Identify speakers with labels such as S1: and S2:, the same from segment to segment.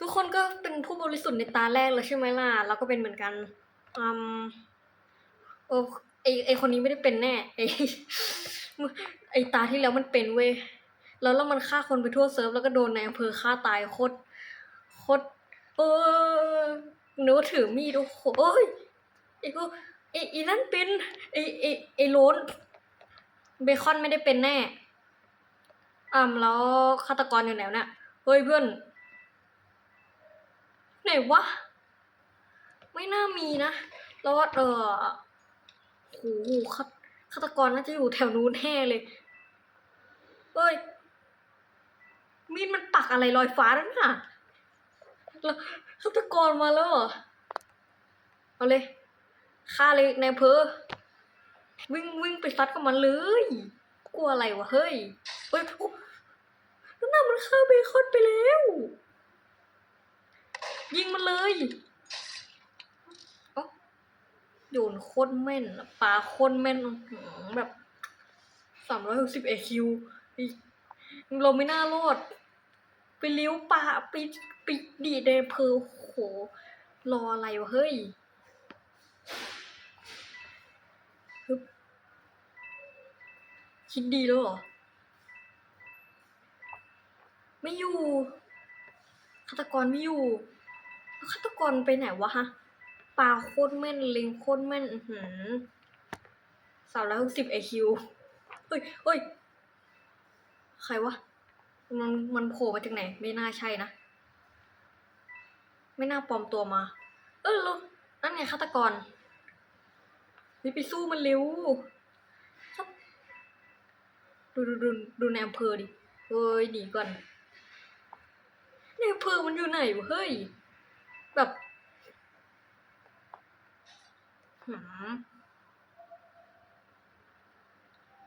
S1: ทุกคนก็เป็นผู้บริสุทธิ์ในตาแรกเลยใช่ไหมล่ะเราก็เป็นเหมือนกันอืมโอ้ไอไอคนนี้ไม่ได้เป็นแน่ไอไอตาที่แล้วมันเป็นเว้ยแล้วแล้วมันฆ่าคนไปทั่วเซิร์ฟแล้วก็โดนในอำเภอฆ่าตายโคตรโคตรเออหนูถือมีดโอ้โหเอ้ยไอ้กูไอ้ไอ้นั่นเป็นไอ้ไอ้ไอ้โลนเบคอนไม่ได้เป็นแน่อ่าแล้วฆาตกรอยู่ไหนเนี่ยเฮ้ยเพื่อน ไหนวะ ไม่น่ามีนะ แล้วว่าเออโหฆาฆาตกรน่าจะอยู่แถวนู้นแน่เลยเฮ้ย มีดมันปักอะไรลอยฟ้าแล้วน่ะแล้วฆาตกรมาแล้วเหรอ เอาเลยฆ่าเลยในายเพอวิ่งวิ่งไปซัดกับมันเลย กลัวอะไรวะเฮ้ย เฮ้ยโอ้นั่นน่ะมันฆ่าเบคอนไปแล้ว ยิงมันเลยอ้าโยนโคตรแม่นปลาโคตรแม่นแบบสามร้อยหกสิบเอคิวเราไม่น่ารอด ไปเลี้ยวปลาไปไปดีดในเพอโห รออะไรวะเฮ้ยฮึบคิดดีแล้วเหรอ ไม่อยู่ฆาตกรไม่อยู่ ฆาตกรไปไหนวะฮะปลาโคตรแม่นเล็งโคตรแม่นอือหือสามร้อยหกสิบไอคิวเฮ้ยเฮ้ยใครวะ มันมันโผล่มาจากไหน ไม่น่าใช่นะ ไม่น่าปลอมตัวมา เออล้วนั่นไงฆาตกรนี่ไปสู้มันเร็วดูดูดูดูในอำเภอดิ เฮ้ยหนีก่อนในอำเภอมันอยู่ไหนวะเฮ้ย แบบหืม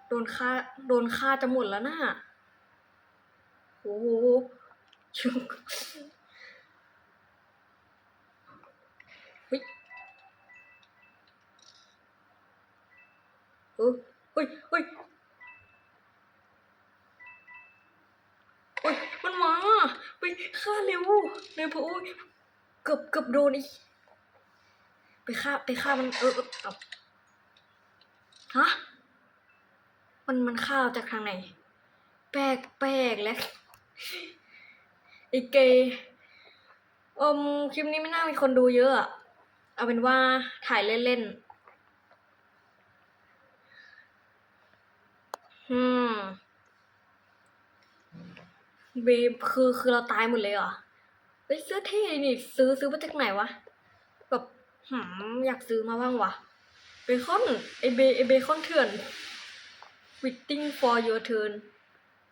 S1: โดนฆ่าโดนฆ่าจะหมดแล้วน่ะโอ้โหชุกเฮ้ยเออเฮ้ยเฮ้ยเฮ้ยมันมาไปฆ่าเร็วในพระโอ้ยเกือบเกือบโดนอีก ฆ่าไปฆ่ามันเออเออฮะมันมันฆ่าจากทางไหน แปลกแปลกแล้วไอเกย์อมคลิปนี้ไม่น่ามีคนดูเยอะอะเอาเป็นว่าถ่ายเล่นๆอืมเบคือคือเราตายหมดเลยเหรอเฮ้ยเสื้อเท่นี่ซื้อซื้อมาจากไหนวะ หืมอยากซื้อมาบ้างวะเบคอนไอเบไอเบคอนเถื่อน waiting for your turn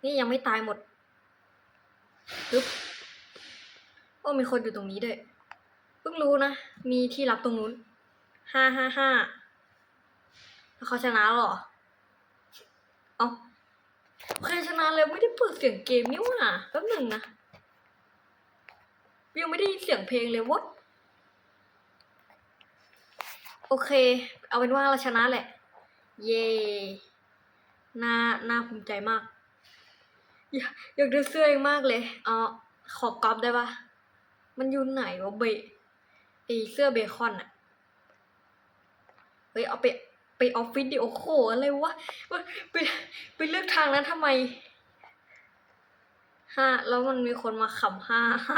S1: นี่ยังไม่ตายหมดปึ๊บโอ้มีคนอยู่ตรงนี้ด้วยเพิ่งรู้นะ มีที่รับตรงนู้นห้าห้าห้าแล้วเขาชนะหรอ เอาโอเคชนะแล้วไม่ได้เปิดเสียงเกมนี่หว่าแป๊บหนึ่งนะยังไม่ได้ยินเสียงเพลงเลยวะ โอเค เอาเป็นว่าเราชนะแหละ เย่น่าน่าภูมิใจมาก อยากอยากได้เสื้อเองมากเลยเอ๋อขอกรอบได้ปะมันอยู่ไหนวะเบไอเสื้อเบคอนอะเฮ้ยเอาไปไปออฟฟิศดิโอ้โหอะไรวะไปไปเลือกทางนั้นทำไมห้าแล้วมันมีคนมาขำห้าห้า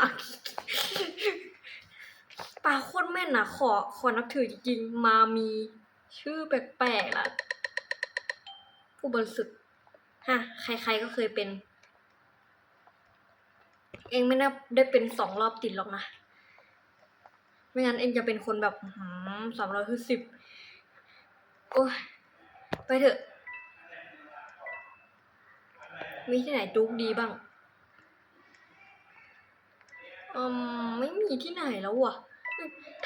S1: ปลาโคตรแม่นอะขอขอนับถือจริงๆ มามีชื่อแปลกๆล่ะผู้บริสุทธิ์ฮะใครๆก็เคยเป็น เองไม่น่าได้เป็นสองรอบติดหรอกนะ ไม่งั้นเองจะเป็นคนแบบสามร้อยสิบโอ้ยไปเถอะ มีที่ไหนจุกดีบ้างอืมไม่มีที่ไหนแล้วว่ะ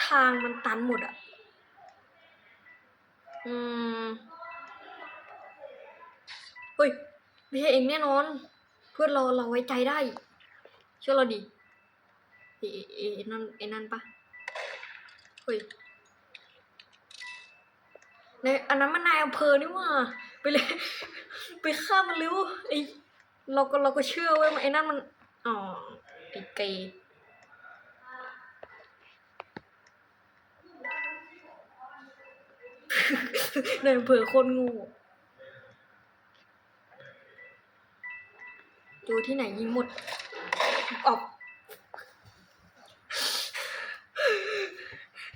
S1: ทางมันตันหมดอะ อืมเฮ้ยไม่ใช่เองแน่นอน เพื่อนเราเราไว้ใจได้เชื่อเราดิเอเออเอนั่นเอนั่นปะเฮ้ยในอันนั้นมันนายอำเภอนี่ว่าไปเลยไปฆ่ามันเร็วไอเราก็เราก็เชื่อเว้ยว่าไอ้นั่นมันอ๋อไอไอ้เกย์ ในอำเภอโคนงูดูที่ไหนยิงหมด ออก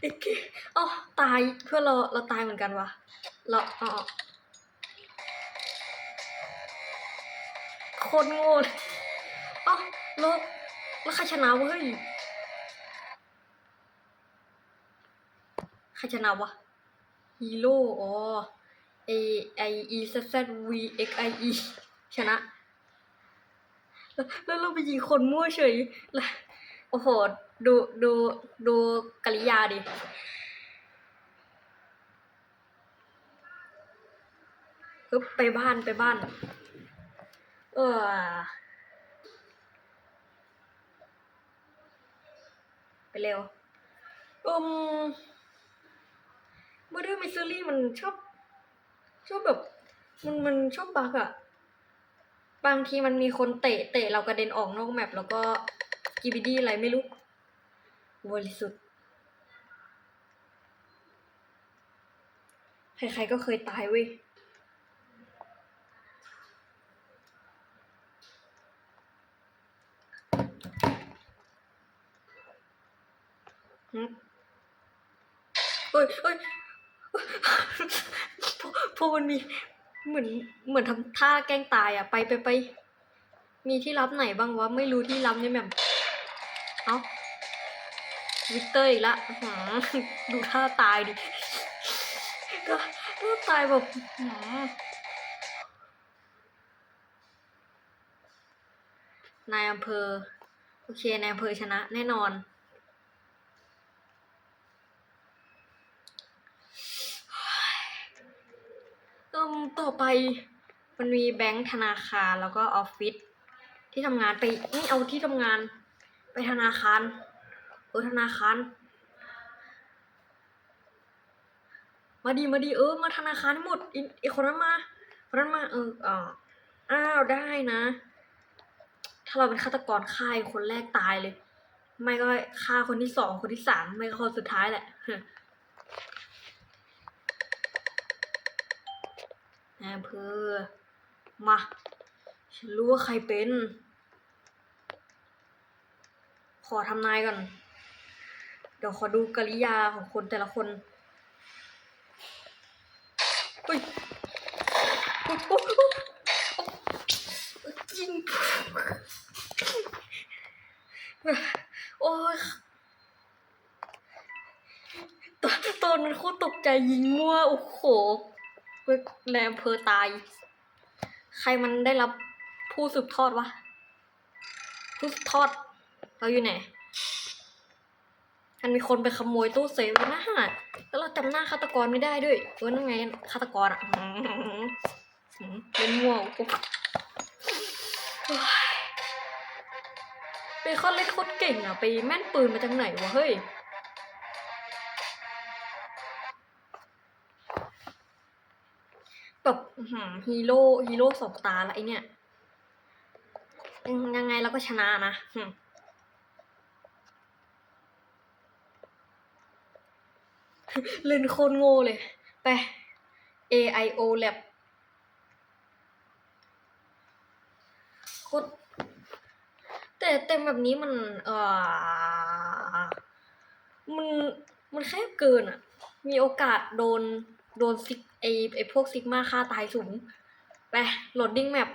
S1: อ้เกอ๋อตายเพื่อเราเราตายเหมือนกันวะเราอ๋อโคนโง่อ๋อแล้วแล้วใครชนะวะเฮ้ยใครชนะวะ ฮีโร่อ๋อ A I E Z Z V X I E ชนะ แล้วแล้วเราไปยิงคนมั่วเฉยแล้วโอ้โห ดูดูดูกริยาดิฮึบไปบ้านไปบ้าน เออ ไปเร็วอืม เมื่อเรื่อมิสซิลี่มันชอบ ชอบแบบ มันมันชอบบักอะบางทีมันมีคนเตะเตะเรากระเด็นออกนอกแมปแล้วก็กีบิดี้อะไรไม่รู้บริสุทธิ์ใครๆก็เคยตายเว้ยเอ้ยเอ้ย พวกมันมีเหมือนเหมือนทำท่าแกล้งตายอะ ไปไปไป มีที่รับไหนบ้างวะ ไม่รู้ที่รับเนี่ยแบบเอ้าวิกเตอร์อีกละหืดูท่าตายดิก็ท่าตายแบบหืนายอำเภอ โอเคนายอำเภอชนะแน่นอน อมต่อไปมันมีแบงค์ธนาคารแล้วก็ออฟฟิศที่ทำงานไปนี่เอาที่ทำงาน ไปธนาคารเออธนาคาร มาดีมาดีเออ มาธนาคารหมดอีไอคนนั้นมาคนนั้นมาเอออ่าอ้าวได้นะ ถ้าเราเป็นฆาตกรฆ่าคนแรกตายเลย ไม่ก็ฆ่าคนที่สองคนที่สามไม่ก็คนสุดท้ายแหละ นายอำเภอ มา ฉันรู้ว่าใครเป็น ขอทำนายก่อน เดี๋ยวขอดูกริยาของคนแต่ละคนเฮ้ยโอ๊ยโอ๊ยโอ๊ยจริงโอ้ยตอนตอนนั้นโคตรตกใจยิงมั่ว โอ้โห ในอำเภอตาย ใครมันได้รับผู้สืบทอดวะ ผู้สืบทอด เราอยู่ไหนมันมีคนไปขโมยตู้เซฟแล้วนะฮะแล้วเราจำหน้าฆาตกรไม่ได้ด้วยเออนั่นไงฆาตกรอะเป็นมั่วกูเบคอนเล่นโคตรเก่งอะ ไปแม่นปืนมาจากไหนวะเฮ้ย แบบฮีโร่ฮีโร่สองตาละไอเนี่ยยังไงเราก็ชนะนะเล่นโคตรโง่เลย ไป A I O Lab โคตรแต่แต่แบบนี้มัน เออมัน มันแคบเกินอะมีโอกาสโดน โดนซิก ไอไอพวกซิกมาฆ่าตายสูง ไปโหลดดิ้งแมป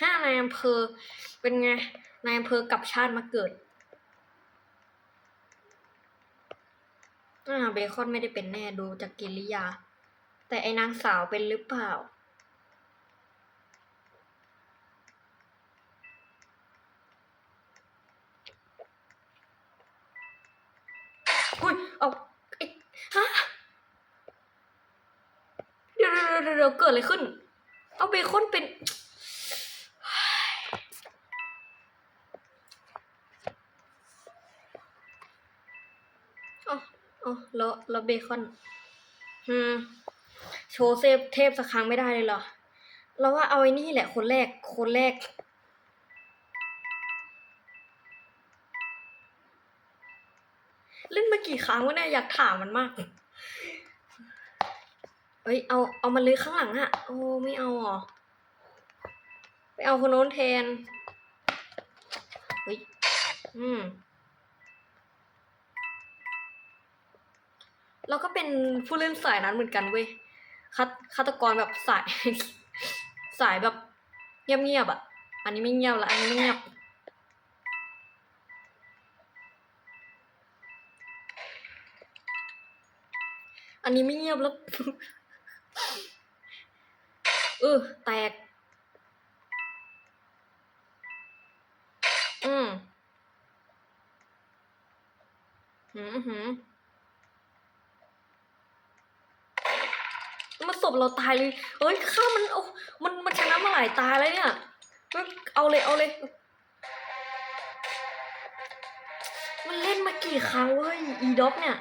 S1: ห้านายอำเภอเป็นไง นายอำเภอกลับชาติมาเกิดอ่าเบคอนไม่ได้เป็นแน่ดูจากกิริยา แต่ไอนางสาวเป็นหรือเปล่า อุ้ย เอาไอ้ฮะ เดี๋ยวเดี๋ยวเกิดอะไรขึ้น เอาเบคอนเป็น อ๋ออ๋อแล้วแล้วเบคอน อืม โชว์เซฟเทพสักครั้งไม่ได้เลยเหรอ เราว่าเอาไอ้นี่แหละคนแรก คนแรกเล่นมากี่ครั้งวะเนี่ยอยากถามมันมาก เอ้ย เอา เอามาเลยข้างหลังอะโอ้ ไม่เอาหรอไปเอาคนโน้นแทน เฮ้ย อืม เราก็เป็นผู้เล่นสายนั้นเหมือนกันเว้ยฆาฆาตกรแบบสาย สายแบบเงียบๆอะ อันนี้ไม่เงียบละ อันนี้ไม่เงียบอันนี้ไม่เงียบแล้ว เออแตก อืมหืมหืมมาศพเราตายเลย เอ้ยฆ่ามันโอ้มันมันชนะมาหลายตายแล้วเนี่ยเฮ้ยเอาเลยเอาเลย มันเล่นมากี่ครั้งเว้ย อีด็อกเนี่ย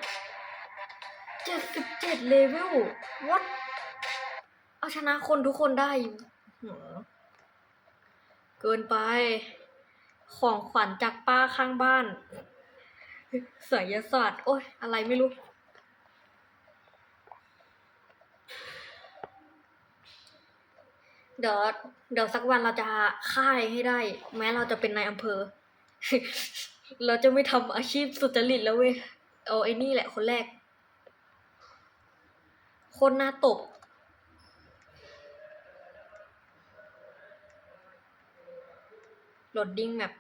S1: เจ็ดสิบเจ็ดเลเวลวัดเอา ชนะคนทุกคนได้เกินไป ของขวัญจากป้าข้างบ้านเสยศาสตร์โอ้ยอะไรไม่รู้ เดี๋ยวเดี๋ยวสักวันเราจะค่ายให้ได้ แม้เราจะเป็นนายอำเภอ เราจะไม่ทำอาชีพสุจริตแล้วเว้ย เอาไอ้นี่แหละคนแรก คนหน้าตบ โห ลดดิ้งแบบ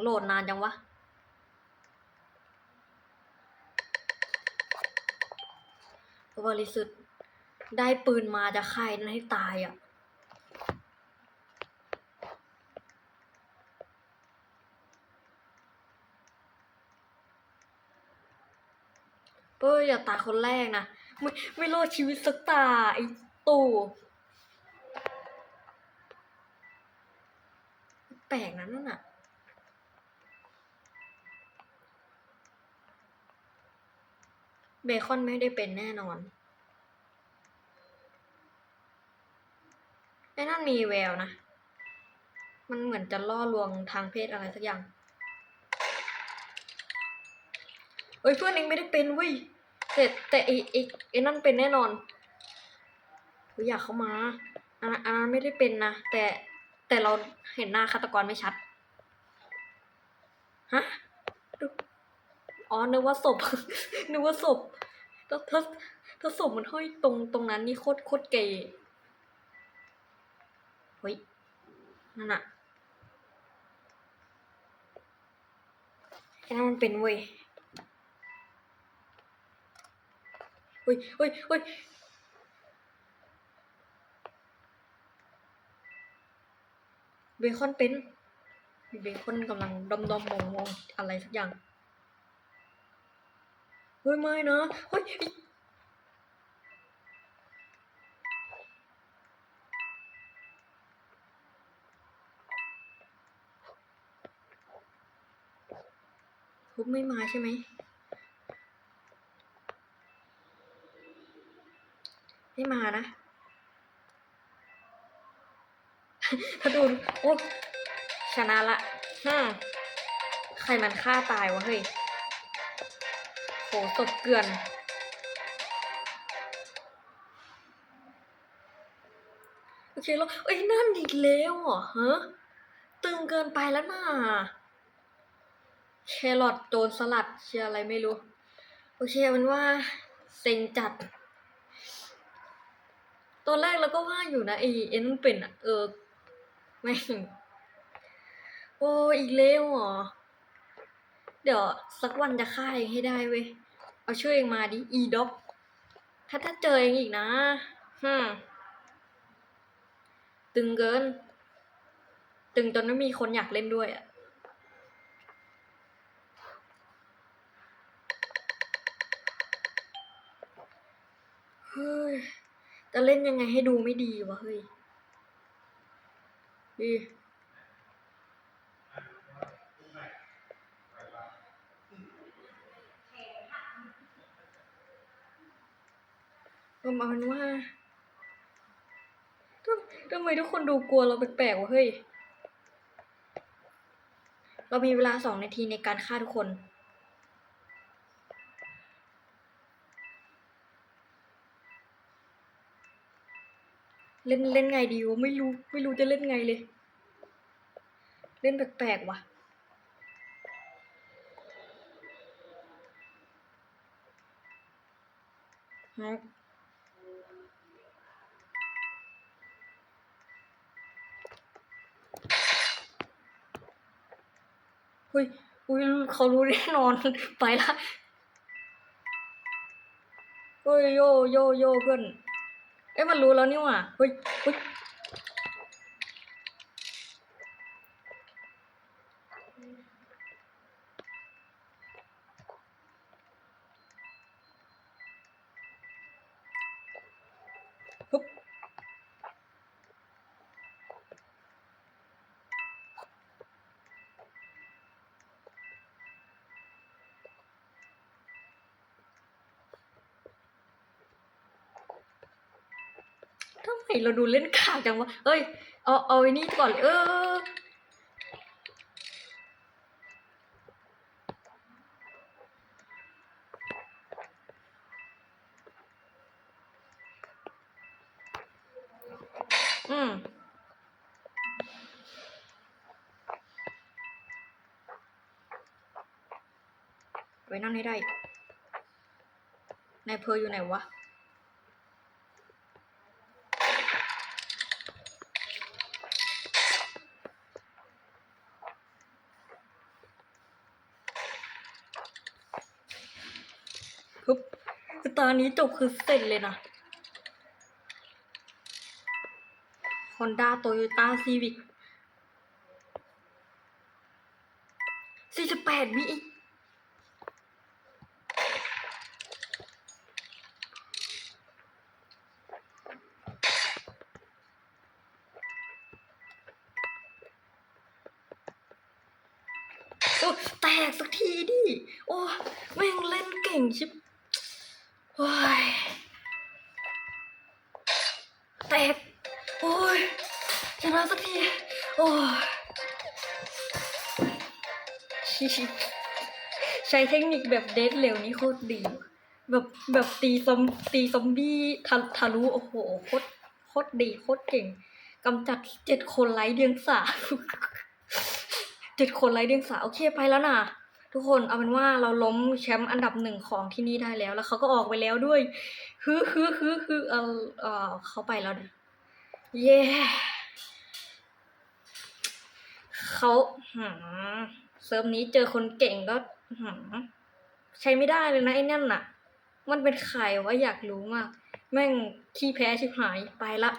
S1: โหลดนานจังวะ บริสุทธิ์ได้ปืนมาจะฆ่านั่นให้ตายอะ เอ้ยอย่าตายคนแรกนะ ไม่ไม่รอดชีวิตสักตาไอ้ตู่ ปลกนะนั่นน่ะเบคอนไม่ได้เป็นแน่นอนไอ้นั่นมีแววนะ มันเหมือนจะล่อลวงทางเพศอะไรสักอย่าง เฮ้ยเพื่อนเองไม่ได้เป็นเว้ย แต่แต่ไอ้ไอ้ไอ้นั่นเป็นแน่นอนเฮ้ยอยากเข้ามาอันนั้นอันนั้นไม่ได้เป็นนะ แต่ แต่เราเห็นหน้าฆาตกรไม่ชัด ฮะ อ๋อ นึกว่าศพ นึกว่าศพถ้าถ้าถ้าศพมันห้อยตรงตรงนั้นนี่โคตรโคตรเกยเฮ้ย นั่นอะไอ้นั่นมันเป็นเว้ยเฮ้ยเฮ้ยเฮ้ย เบคอนเป็นเบคอนกำลังดมดมมองมองอะไรสักอย่าง เฮ้ยไม่นะ เฮ้ยอิทุบไม่มาใช่ไหมไม่มานะ ถ้าดูโอ้ชนะละฮึใครมันฆ่าตายวะเฮ้ยโหตบเกลือน โอเคแล้วเอ้ยนั่นอีกแล้วเหรอฮะตึงเกินไปแล้วน่ะแครอทโจรสลัดเชียร์อะไรไม่รู้ โอเคมันว่าเซ็งจัด ตอนแรกเราก็ว่าอยู่นะไอเอ็นนเป็นอะเออ ไม่โอ้อีกแล้วเหรอ เดี๋ยวสักวันจะฆ่าเองให้ได้เว้ย เอาช่วยเองมาดิ อีด็อก ถ้าถ้าเจอเองอีกนะฮึตึงเกิน ตึงจนไม่มีคนอยากเล่นด้วยอะเฮ้ยจะเล่นยังไงให้ดูไม่ดีวะเฮ้ย เฮ้ยประมาณว่าทำทำไมทุกคนดูกลัวเราแปลกๆวะเฮ้ย เรามีเวลาสองนาทีในการฆ่าทุกคน เล่นเล่นไงดีวะไม่รู้ไม่รู้จะเล่นไงเลย เล่นแปลกๆว่ะฮะเฮ้ยอุ้ยเขารู้แน่นอนไปละเฮ้ยโยโยโยเพื่อน เอ้ยมันรู้แล้วนี่หว่าเฮ้ยเฮ้ยฮึบ เราดูเล่นขากจังวะเอ้ย เอาเอาไอ้นี่ก่อนเลยเอออืมไว้นั่นให้ได้นายเพออยู่ไหนวะ ปึ๊บคื อันนี้จบคือเสร็จเลยนะ Honda Toyota Civic 48วิอีก เทคนิคแบบเดทเร็วนี่โคตรดี แบบแบบตีซอมตีซอมบี้ทะทะลุโอ้โหโคตรโคตรดีโคตรเก่งกำจัดเจ็ดคนไร้เดียงสาเจ็ดคนไร้เดียงสาโอเคไปแล้วนะทุกคนเอาเป็นว่าเราล้มแชมป์อันดับหนึ่งของที่นี่ได้แล้ว แล้วเขาก็ออกไปแล้วด้วยฮึฮึฮึฮึเออเออเขาไปแล้วเย้เขาเซิร์ฟนี้เจอคนเก่งก็ ใช้ไม่ได้เลยนะไอ้นั่นน่ะ มันเป็นใครวะอยากรู้มาก แม่งขี้แพ้ชิบหายไปละ